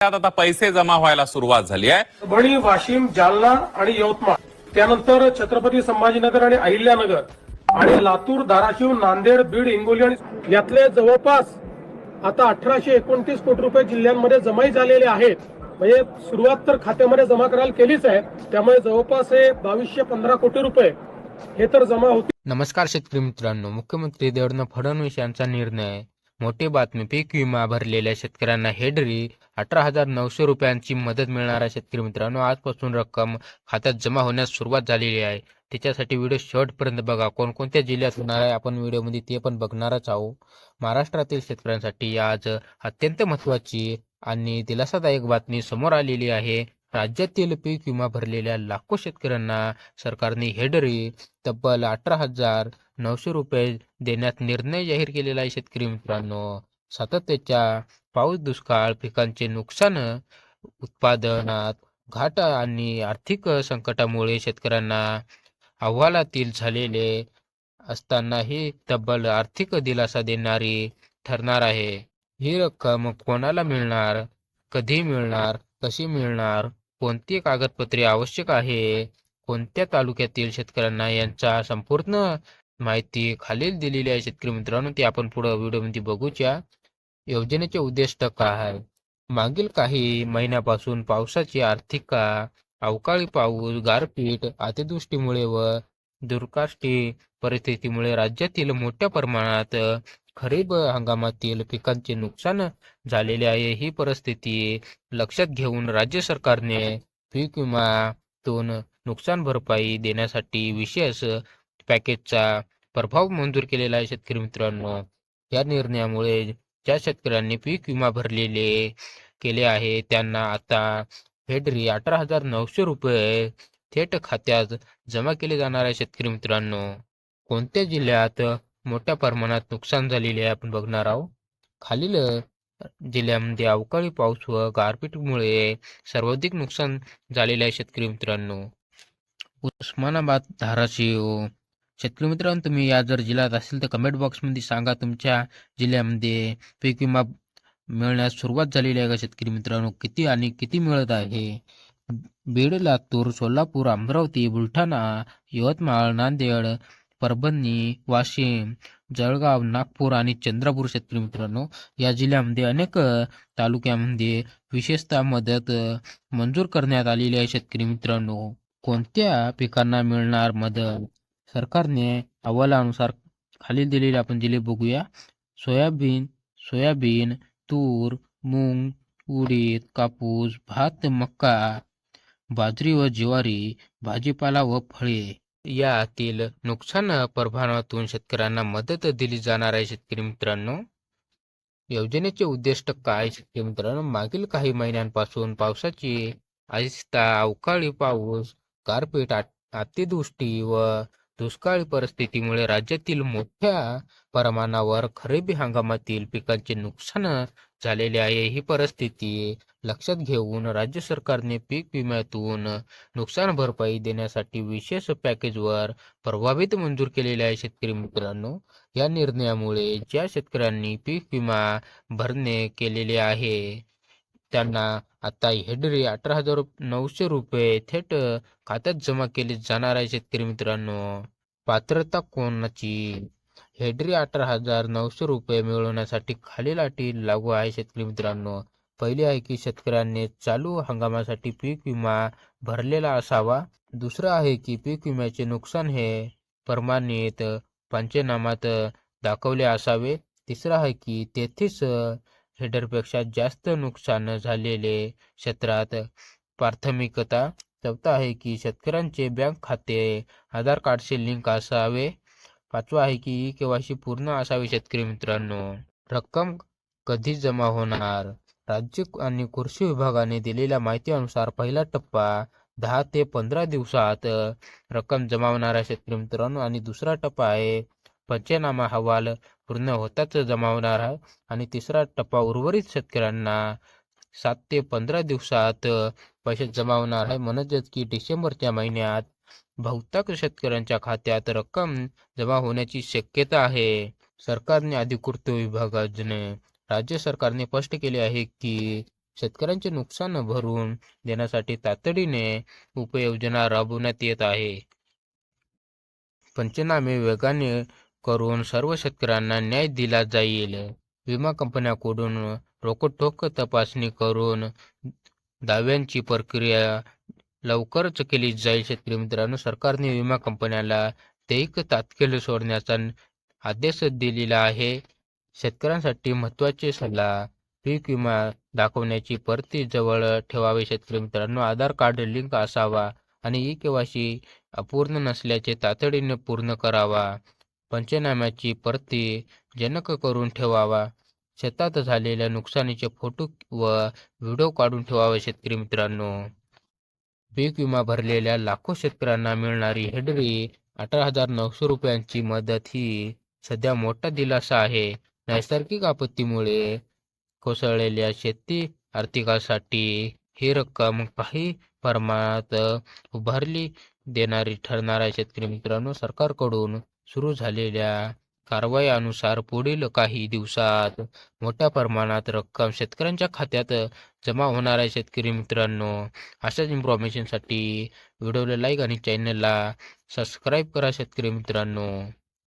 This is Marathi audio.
त्यात आता पैसे जमा व्हायला सुरुवात झाली आहे. परभणी वाशिम जालना आणि यवतमाळ. त्यानंतर छत्रपती संभाजीनगर आणि अहिल्यानगर आणि लातूर धाराशिव नांदेड बीड हिंगोली आणि यातले जवळपास आता अठराशे एकोणतीस कोटी रुपये जिल्ह्यांमध्ये जमाही झालेले आहेत. म्हणजे सुरुवात तर खात्यामध्ये जमा करायला केलीच आहे. त्यामुळे जवळपास हे बावीसशे पंधरा कोटी रुपये हे तर जमा होतील. नमस्कार शेतकरी मित्रांनो मुख्यमंत्री देवेंद्र फडणवीस यांचा निर्णय. मोठी बातमी पीक विमा भरलेल्या शेतकऱ्यांना हेडरी अठरा हजार नऊशे रुपयांची मदत मिळणार आहे शेतकरी मित्रांनो. आजपासून रक्कम खात्यात जमा होण्यास सुरुवात झालेली आहे. त्याच्यासाठी व्हिडिओ शेवटपर्यंत बघा. कोणकोणत्या जिल्ह्यात होणार आहे आपण व्हिडिओमध्ये ते पण बघणारच आहोत. महाराष्ट्रातील शेतकऱ्यांसाठी आज अत्यंत महत्त्वाची आणि दिलासादायक बातमी समोर आलेली आहे. राज्यातील पीक विमा भरलेल्या लाखो शेतकऱ्यांना सरकारने हेडरी तब्बल अठरा हजार नऊशे रुपये देण्यात निर्णय जाहीर केलेला आहे शेतकरी मित्रांनो. सातत्याच्या पाऊस दुष्काळ पिकांचे नुकसान उत्पादनात घाट आणि आर्थिक संकटामुळे शेतकऱ्यांना अहवालातील झालेले असतानाही तब्बल आर्थिक दिलासा देणारी ठरणार आहे. ही रक्कम कोणाला मिळणार कधी मिळणार कशी मिळणार कोणती कागदपत्रे आवश्यक आहे कोणत्या तालुक्यातील शेतकऱ्यांना यांचा संपूर्ण माहिती खालील दिलेली आहे. शेतकरी मित्रांनो ती आपण पुढे व्हिडिओमध्ये बघूच्या योजनेचे उद्दिष्ट काय आहे? मागील काही महिन्यापासून पावसाची आर्थिक अवकाळी पाऊस गारपीट अतिदृष्टीमुळे व दुर्काष्टी परिस्थितीमुळे राज्यातील मोठ्या प्रमाणात खरीप हंगामातील पिकांचे नुकसान झालेले आहे. ही परिस्थिती लक्षात घेऊन राज्य सरकारने पीक विमातून नुकसान भरपाई देण्यासाठी विशेष पॅकेजचा प्रभाव मंजूर केलेला आहे. शेतकरी मित्रांनो या निर्णयामुळे ज्या शेतकऱ्यांनी पीक विमा भरलेले केले आहे त्यांना आता हेडरी अठरा हजार नऊशे रुपये थेट खात्यात जमा केले जाणार आहे शेतकरी मित्रांनो. कोणत्या जिल्ह्यात मोठ्या प्रमाणात नुकसान झालेले आहे आपण बघणार आहोत. खालील जिल्ह्यामध्ये अवकाळी पाऊस व गारपीटमुळे सर्वाधिक नुकसान झालेले आहे शेतकरी मित्रांनो. उस्मानाबाद धाराशिव शेतकरी मित्रांनो तुम्ही या जर जिल्ह्यात असेल तर कमेंट बॉक्समध्ये सांगा. तुमच्या जिल्ह्यामध्ये पीक विमा मिळण्यास सुरुवात झालेली आहे का शेतकरी मित्रांनो? किती आणि किती मिळत आहे? बीड लातूर सोलापूर अमरावती बुलढाणा यवतमाळ नांदेड परभणी वाशिम जळगाव नागपूर आणि चंद्रपूर शेतकरी मित्रांनो या जिल्ह्यामध्ये अनेक तालुक्यामध्ये विशेषतः मदत मंजूर करण्यात आलेली आहे शेतकरी मित्रांनो. कोणत्या पिकांना मिळणार मदत? सरकारने अहवालानुसार खाली दिलेले आपण जिल्हे बघूया. सोयाबीन सोयाबीन तूर मूग उडीद कापूस भात मका बाजरी व ज्वारी भाजीपाला व फळे यातील नुकसान प्रभावातून शेतकऱ्यांना मदत दिली जाणार आहे शेतकरी मित्रांनो. योजनेचे उद्दिष्ट काय शेतकरी मित्रांनो? मागील काही महिन्यांपासून पावसाची आहिस्ता अवकाळी पाऊस गारपीट अतिदृष्टी व दुष्काळी परिस्थितीमुळे राज्यातील मोठ्या प्रमाणावर खरीप हंगामातील पिकांचे नुकसान झालेले आहे. ही परिस्थिती लक्षात घेऊन राज्य सरकारने पीक विम्यातून नुकसान भरपाई देण्यासाठी विशेष पॅकेजवर प्रभावित मंजूर केलेले आहे. शेतकरी मित्रांनो या निर्णयामुळे ज्या शेतकऱ्यांनी पीक विमा भरणे केलेले आहे त्यांना आता हेडरी अठरा हजार रुप- नऊशे रुपये थेट खात्यात जमा केले जाणार आहे शेतकरी मित्रांनो. पात्रता कोणाची? हेडरी अठरा हजार नऊशे रुपये मिळवण्यासाठी खालील अटी लागू आहे शेतकरी मित्रांनो. पहिली आहे की शेतकऱ्यांनी चालू हंगामासाठी पीक विमा भरलेला असावा. दुसरं आहे की पीक विम्याचे नुकसान हे प्रमाणित पंचनामात दाखवले असावे. तिसरं आहे की तेथेच हेडरपेक्षा जास्त नुकसान झालेले क्षेत्रात प्राथमिकता चौथा आहे की शेतकऱ्यांचे बँक खाते आधार कार्डशी लिंक असावे. पाचवा आहे की ई केवायसी पूर्ण असावे शेतकरी मित्रांनो. रक्कम कधी जमा होणार? राज्य आणि कृषी विभागाने दिलेल्या माहितीनुसार पहिला टप्पा दहा ते पंधरा दिवसात रक्कम जमा होणार आहे शेतकरी मित्रांनो. आणि दुसरा टप्पा आहे पंचनामा अहवाल पूर्ण होताच जमा होणार आहे आणि तिसरा टप्पा उर्वरित शेतकऱ्यांना सात ते पंधरा दिवसात पैसे जमा होणार आहे. म्हणजेच की डिसेंबरच्या महिन्यात बहुतांश शेतकऱ्यांच्या खात्यात रक्कम जमा होण्याची शक्यता आहे. सरकारने अधिकृत विभागाने राज्य सरकारने स्पष्ट केले आहे की शेतकऱ्यांचे नुकसान भरून देण्यासाठी तातडीने उपाययोजना राबवण्यात येत आहे. पंचनामे वेगाने करून सर्व शेतकऱ्यांना न्याय दिला जाईल. विमा कंपन्यांकडून रोखोक तपासणी करून दाव्यांची प्रक्रिया लवकरच केली जाईल. शेतकरी मित्रांनो सरकारने विमा कंपन्याला देयक तात्काळ सोडण्याचा आदेश दिलेला आहे. शेतकऱ्यांसाठी महत्त्वाचे सल्ला पीक विमा दाखवण्याची परती जवळ ठेवावे. शेतकरी मित्रांनो आधार कार्ड लिंक असावा आणि ई केवायसी अपूर्ण नसल्याचे तातडीने पूर्ण करावा. पंचनाम्याची परती जनक करून ठेवावा. शेतात झालेल्या नुकसानीचे फोटो व व्हिडिओ काढून ठेवावे शेतकरी मित्रांनो. पीक विमा भरलेल्या लाखो शेतकऱ्यांना मिळणारी हेडरी अठरा हजार नऊशे रुपयांची मदत ही सध्या मोठा दिलासा आहे. नैसर्गिक आपत्तीमुळे कोसळलेल्या शेती आर्थिकासाठी ही रक्कम काही प्रमाणात उभारली देणारी ठरणार आहे शेतकरी मित्रांनो. सरकारकडून सुरू झालेल्या कारवाईनुसार पुढील काही दिवसात मोठ्या प्रमाणात रक्कम शेतकऱ्यांच्या खात्यात जमा होणार आहे शेतकरी मित्रांनो. अशाच इन्फॉर्मेशनसाठी व्हिडिओला लाईक आणि चॅनलला सबस्क्राईब करा शेतकरी मित्रांनो.